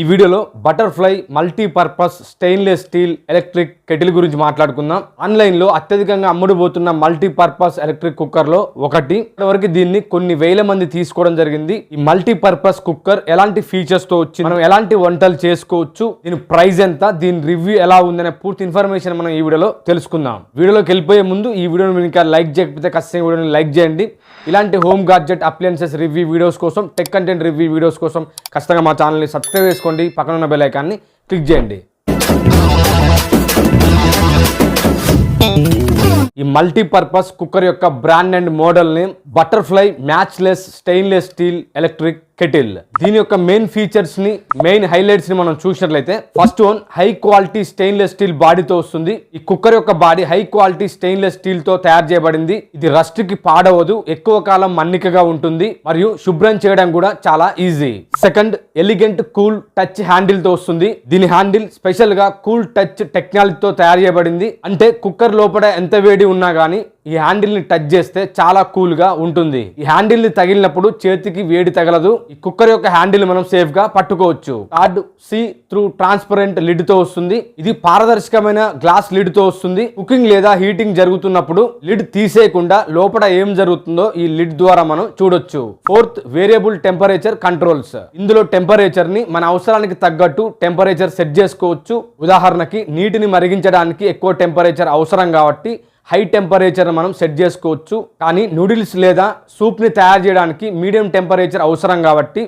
ఈ వీడియోలో Butterfly multipurpose stainless steel electric kettle గురించి మాట్లాడుకుందాం. ఆన్లైన్లో అత్యధికంగా అమ్ముడుపోతున్న మల్టీపర్పస్ ఎలక్ట్రిక్ కుక్కర్లో ఒకటి. ఇప్పటివరకు దీన్ని కొన్ని వేల మంది తీసుకోవడం జరిగింది. ఈ మల్టీపర్పస్ కుక్కర్ ఎలాంటి ఫీచర్స్తో వచ్చి మనం ఎలాంటి వంటలు చేసుకోవచ్చు? దీని ప్రైస్ ఎంత? దీని రివ్యూ ఎలా ఉందనే పూర్తి ఇన్ఫర్మేషన్ మనం ఈ వీడియోలో తెలుసుకుందాం. వీడియోలోకి వెళ్ళిపోయే ముందు ఈ వీడియోని మీరు ఇంకా లైక్ చేయకపోతే ఖచ్చితంగా వీడియోని లైక్ చేయండి. ఇలాంటి home gadget appliances review videos కోసం టెక్ కంటెంట్ రివ్యూ వీడియోస్ కోసం ఖచ్చితంగా మా ఛానల్ని సబ్స్క్రైబ్ చేసుకోండి పక్కన ఉన్న బెల్ ఐకాన్ని క్లిక్ చేయండి. ఈ మల్టీపర్పస్ కుక్కర్ యొక్క brand and model name Butterfly matchless stainless steel electric kettle దీని యొక్క మెయిన్ ఫీచర్స్ని మెయిన్ హైలైట్స్ని మనం చూసినట్లయితే first one high quality stainless steel బాడీతో వస్తుంది. ఈ కుక్కర్ యొక్క బాడీ హై క్వాలిటీ స్టెయిన్లెస్ స్టీల్తో తయారు చేయబడింది. ఇది రస్ట్కి పాడవదు ఎక్కువ కాలం మన్నికగా ఉంటుంది మరియు శుభ్రం చేయడం కూడా చాలా easy second elegant cool touch హ్యాండిల్తో వస్తుంది. దీని హ్యాండిల్ స్పెషల్గా కూల్ టచ్ టెక్నాలజీతో తయారు చేయబడింది. అంటే కుక్కర్ లోపల ఎంత వేడి ఉన్నా గానీ ఈ హ్యాండిల్ని టచ్ చేస్తే చాలా కూల్గా ఉంటుంది. ఈ హ్యాండిల్ని తగిలినప్పుడు చేతికి వేడి తగలదు. ఈ కుక్కర్ యొక్క హ్యాండిల్ మనం సేఫ్గా పట్టుకోవచ్చు. కార్డ్ సి త్రూ ట్రాన్స్పరెంట్ లిడ్తో వస్తుంది. ఇది పారదర్శకమైన గ్లాస్ లిడ్తో వస్తుంది. కుకింగ్ లేదా హీటింగ్ జరుగుతున్నప్పుడు లిడ్ తీసేయకుండా లోపల ఏం జరుగుతుందో ఈ లిడ్ ద్వారా మనం చూడొచ్చు. Fourth variable temperature controls. ఇందులో టెంపరేచర్ని మన అవసరానికి తగ్గట్టు టెంపరేచర్ సెట్ చేసుకోవచ్చు. ఉదాహరణకి నీటిని మరిగించడానికి ఎక్కువ టెంపరేచర్ అవసరం కాబట్టి హై టెంపరేచర్ మనం సెట్ చేసుకోవచ్చు. కానీ నూడిల్స్ లేదా సూప్ని తయారు చేయడానికి మీడియం టెంపరేచర్ అవసరం కాబట్టి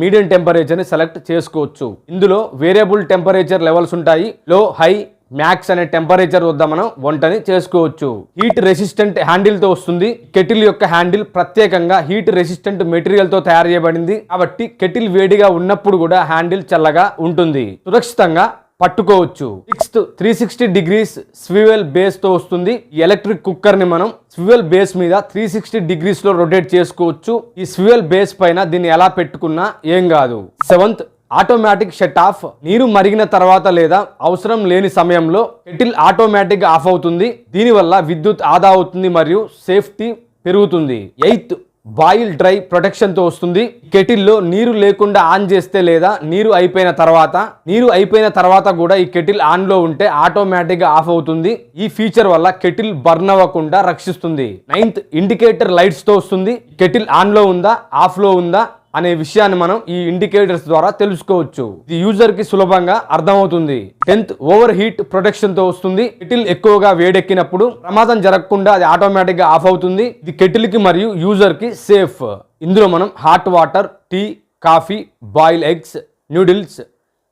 మీడియం టెంపరేచర్ని సెలెక్ట్ చేసుకోవచ్చు. ఇందులో వేరియబుల్ టెంపరేచర్ లెవెల్స్ ఉంటాయి. లో హై మ్యాక్స్ అనే టెంపరేచర్ వద్ద మనం వంటని చేసుకోవచ్చు. హీట్ రెసిస్టెంట్ హ్యాండిల్తో వస్తుంది. కెటిల్ యొక్క హ్యాండిల్ ప్రత్యేకంగా హీట్ రెసిస్టెంట్ మెటీరియల్తో తయారు చేయబడింది. కాబట్టి కెటిల్ వేడిగా ఉన్నప్పుడు కూడా హ్యాండిల్ చల్లగా ఉంటుంది. సురక్షితంగా పట్టుకోవచ్చు. Sixth three sixty degrees swivel బేస్తో వస్తుంది. ఎలక్ట్రిక్ కుక్కర్ని మనం స్వివెల్ బేస్ మీద త్రీ సిక్స్టీ డిగ్రీస్లో రొటేట్ చేసుకోవచ్చు. ఈ స్వివెల్ బేస్ పైన దీన్ని ఎలా పెట్టుకున్నా ఏం కాదు. సెవెంత్ ఆటోమేటిక్ షట్ ఆఫ్ నీరు మరిగిన తర్వాత లేదా అవసరం లేని సమయంలో కెటిల్ ఆటోమేటిక్ ఆఫ్ అవుతుంది. దీనివల్ల విద్యుత్ ఆదా అవుతుంది మరియు సేఫ్టీ పెరుగుతుంది. ఎయిత్ బాయిల్ డ్రై ప్రొటెక్షన్తో వస్తుంది. కెటిల్లో నీరు లేకుండా ఆన్ చేస్తే లేదా నీరు అయిపోయిన తర్వాత నీరు అయిపోయిన తర్వాత కూడా ఈ కెటిల్ ఆన్లో ఉంటే ఆటోమేటిక్గా ఆఫ్ అవుతుంది. ఈ ఫీచర్ వల్ల కెటిల్ బర్న్ అవ్వకుండా రక్షిస్తుంది. నైన్త్ ఇండికేటర్ లైట్స్తో వస్తుంది. కెటిల్ ఆన్లో ఉందా? ఆఫ్లో ఉందా? అనే విషయాన్ని మనం ఈ ఇండికేటర్స్ ద్వారా తెలుసుకోవచ్చు. ఇది యూజర్కి సులభంగా అర్థమవుతుంది. టెన్త్ ఓవర్ హీట్ ప్రొటెక్షన్తో వస్తుంది. కెటిల్ ఎక్కువగా వేడెక్కినప్పుడు ప్రమాదం జరగకుండా అది ఆటోమేటిక్గా ఆఫ్ అవుతుంది. ఇది కెటిల్కి మరియు యూజర్కి సేఫ్. ఇందులో మనం hot water tea coffee boil eggs noodles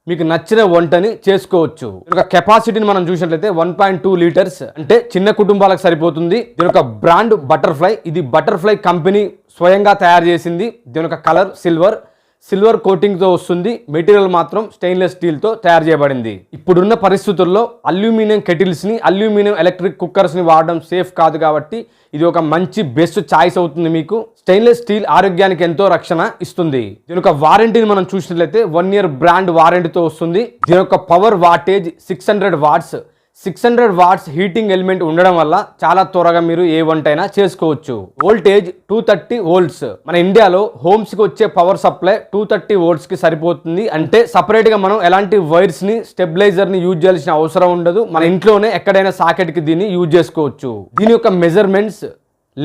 మీకు నచ్చిన వంటని చేసుకోవచ్చు. దీని కెపాసిటీని మనం చూసినట్లయితే వన్ పాయింట్ టూ లీటర్స్ అంటే చిన్న కుటుంబాలకు సరిపోతుంది. దీని యొక్క బ్రాండ్ బటర్ఫ్లై ఇది బటర్ఫ్లై కంపెనీ స్వయంగా తయారు చేసింది. దీని యొక్క కలర్ సిల్వర్ సిల్వర్ కోటింగ్తో వస్తుంది. మెటీరియల్ మాత్రం స్టెయిన్లెస్ స్టీల్తో తయారు చేయబడింది. ఇప్పుడున్న పరిస్థితుల్లో అల్యూమినియం కెటిల్స్ని అల్యూమినియం ఎలక్ట్రిక్ కుక్కర్స్ని వాడడం సేఫ్ కాదు కాబట్టి ఇది ఒక మంచి బెస్ట్ ఛాయిస్ అవుతుంది మీకు. స్టెయిన్లెస్ స్టీల్ ఆరోగ్యానికి ఎంతో రక్షణ ఇస్తుంది. దీని యొక్క వారంటీని మనం చూసినట్లయితే వన్ ఇయర్ బ్రాండ్ వారంటీతో వస్తుంది. దీని యొక్క power wattage six hundred watts six hundred watts heating element ఉండడం వల్ల చాలా త్వరగా మీరు ఏ వంట అయినా చేసుకోవచ్చు. Voltage two thirty volts. మన ఇండియాలో హోమ్స్కి వచ్చే పవర్ సప్లై టూ థర్టీ వోల్ట్స్కి సరిపోతుంది అంటే సపరేట్గా మనం ఎలాంటి వైర్స్ని స్టెబిలైజర్ని యూజ్ చేయాల్సిన అవసరం ఉండదు. మన ఇంట్లోనే ఎక్కడైనా సాకెట్కి దీన్ని యూజ్ చేసుకోవచ్చు. దీని యొక్క measurements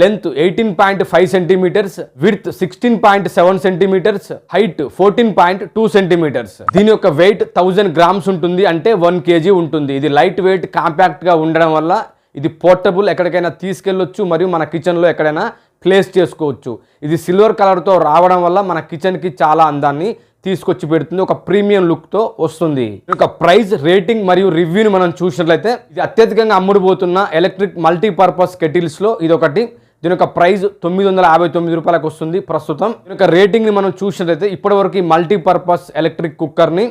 length eighteen point five centimetres width sixteen point seven centimetres height fourteen point two centimetres. దీని యొక్క వెయిట్ థౌజండ్ గ్రామ్స్ ఉంటుంది అంటే వన్ కేజీ ఉంటుంది. ఇది లైట్ వెయిట్ కాంపాక్ట్గా ఉండడం వల్ల ఇది పోర్టబుల్ ఎక్కడికైనా తీసుకెళ్ళొచ్చు మరియు మన కిచెన్లో ఎక్కడైనా ప్లేస్ చేసుకోవచ్చు. ఇది సిల్వర్ కలర్తో రావడం వల్ల మన కిచెన్కి చాలా అందాన్ని తీసుకొచ్చి పెడుతుంది. ఒక ప్రీమియం లుక్తో వస్తుంది. ఒక ప్రైస్ రేటింగ్ మరియు రివ్యూని మనం చూసినట్లయితే ఇది అత్యధికంగా అమ్ముడుపోతున్న ఎలక్ట్రిక్ మల్టీపర్పస్ కెటిల్స్లో ఇది ఒకటి దీని యొక్క ప్రైస్ తొమ్మిది వందల యాభై తొమ్మిది రూపాయలకు వస్తుంది ప్రస్తుతం. దీని యొక్క రేటింగ్ని మనం చూసినట్లయితే ఇప్పటివరకు ఈ మల్టీపర్పస్ ఎలక్ట్రిక్ కుక్కర్ని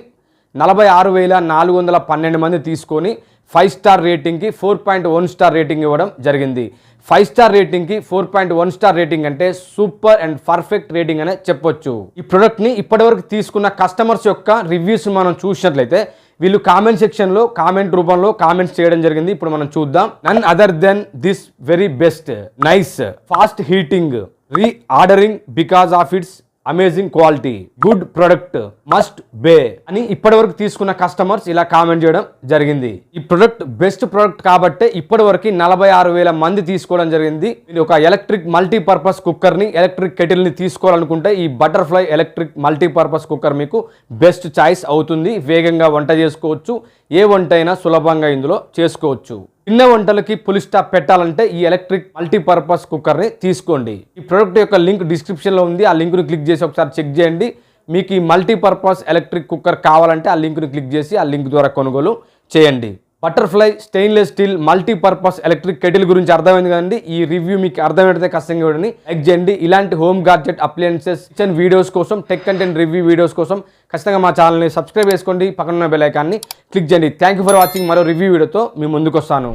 నలభై ఆరు వేల నాలుగు వందల పన్నెండు మంది తీసుకొని five star రేటింగ్కి four point one star rating ఇవ్వడం జరిగింది. Five star రేటింగ్కి four point one star rating అంటే సూపర్ అండ్ పర్ఫెక్ట్ రేటింగ్ అనే చెప్పొచ్చు. ఈ ప్రొడక్ట్ని ఇప్పటివరకు తీసుకున్న కస్టమర్స్ యొక్క రివ్యూస్ మనం చూసినట్లయితే వీళ్ళు కామెంట్ సెక్షన్లో కామెంట్ రూపంలో కామెంట్స్ చేయడం జరిగింది. ఇప్పుడు మనం చూద్దాం. None other than this very best nice fast heating reordering because of its amazing quality good product must buy అని ఇప్పటి వరకు తీసుకున్న కస్టమర్స్ ఇలా కామెంట్ చేయడం జరిగింది. ఈ ప్రొడక్ట్ బెస్ట్ ప్రొడక్ట్ కాబట్టే ఇప్పటి వరకు నలభై ఆరు వేల మంది తీసుకోవడం జరిగింది. మీరు ఒక ఎలక్ట్రిక్ మల్టీపర్పస్ కుక్కర్ని ఎలక్ట్రిక్ కెటిల్ని తీసుకోవాలనుకుంటే ఈ బటర్ఫ్లై ఎలక్ట్రిక్ మల్టీపర్పస్ కుక్కర్ మీకు బెస్ట్ చాయిస్ అవుతుంది. వేగంగా వంట చేసుకోవచ్చు. ఏ వంట అయినా సులభంగా ఇందులో చేసుకోవచ్చు. చిన్న వంటలకి పులి స్టాప్ పెట్టాలంటే ఈ ఎలక్ట్రిక్ మల్టీపర్పస్ కుక్కర్ని తీసుకోండి. ఈ ప్రోడక్ట్ యొక్క లింక్ డిస్క్రిప్షన్లో ఉంది. ఆ లింక్ను క్లిక్ చేసి ఒకసారి చెక్ చేయండి. మీకు ఈ మల్టీపర్పస్ ఎలక్ట్రిక్ కుక్కర్ కావాలంటే ఆ లింక్ను క్లిక్ చేసి ఆ లింక్ ద్వారా కొనుగోలు చేయండి. Butterfly stainless steel multipurpose electric kettle గురించి అర్థమైంది కదండి. ఈ రివ్యూ మీకు అర్థమైతే కష్టంగా ఇవ్వడని లైక్ చేయండి. ఇలాంటి home gadget appliances kitchen videos కోసం టెక్ కంటెంట్ రివ్యూ వీడియోస్ కోసం ఖచ్చితంగా మా ఛానల్ని సబ్స్క్రైబ్ చేసుకోండి. పక్కన ఉన్న బెల్ ఐకాన్ని క్లిక్ చేయండి. థ్యాంక్ యూ ఫర్ వాచింగ్ మరో రివ్యూ వీడియోతో మీ ముందుకు వస్తాను